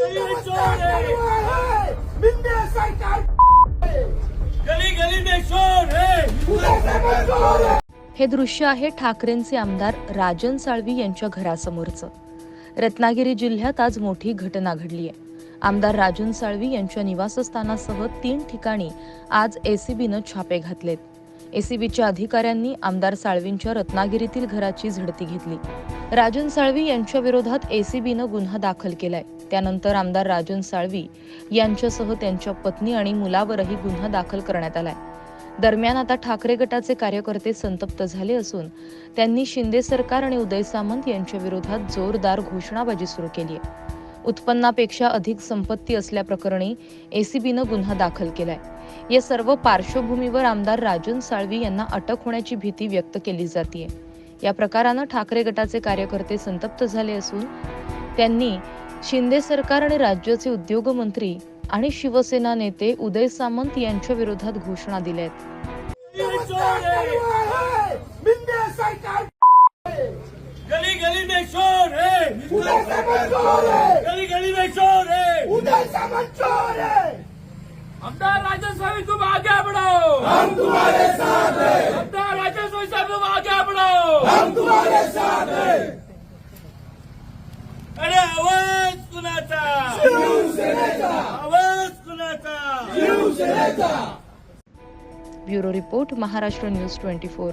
गली गली में शोर है हे दृश्य आहे ठाकरेंचे आमदार राजन साळवी यांच्या घरासमोरचं. रत्नागिरी जिल्ह्यात आज मोठी घटना घडली आहे. आमदार राजन साळवी यांच्या निवासस्थानासह तीन ठिकाणी आज एसीबीनं छापे घातलेत. एसीबीच्या अधिकाऱ्यांनी आमदार साळवींच्या रत्नागिरीतील घराची झडती घेतली. राजन साळवी यांच्या विरोधात एसीबीनं गुन्हा दाखल केलाय. त्यानंतर आमदार राजन साळवी यांच्यासह त्यांच्या पत्नी आणि मुलावरही गुन्हा दाखल करण्यात आलाय. दरम्यान आता ठाकरे गटाचे कार्यकर्ते संतप्त झाले असून त्यांनी शिंदे सरकार आणि उदय सामंत यांच्या विरोधात जोरदार घोषणाबाजी सुरू केली आहे. उत्पन्नापेक्षा अधिक संपत्ती असल्याप्रकरणी एसीबीनं गुन्हा दाखल केलाय. या सर्व पार्श्वभूमीवर आमदार राजन साळवी यांना अटक होण्याची भीती व्यक्त केली जाते या प्रकारानं ठाकरे गटाचे कार्यकर्ते संतप्त झाले असून त्यांनी शिंदे सरकार आणि राज्याचे उद्योगमंत्री आणि शिवसेना नेते उदय सामंत यांच्या विरोधात घोषणा दिल्या आहेत. गली गली में शोर है। गली गली में शोर है। अमदार राजन स्वामी तुम आगे बढ़ो हम तुम्हारे साथ। हम तुम्हारे साथ हैं अरे आवाज कुणाचा आवाज कुणाचा bureau report Maharashtra news twenty four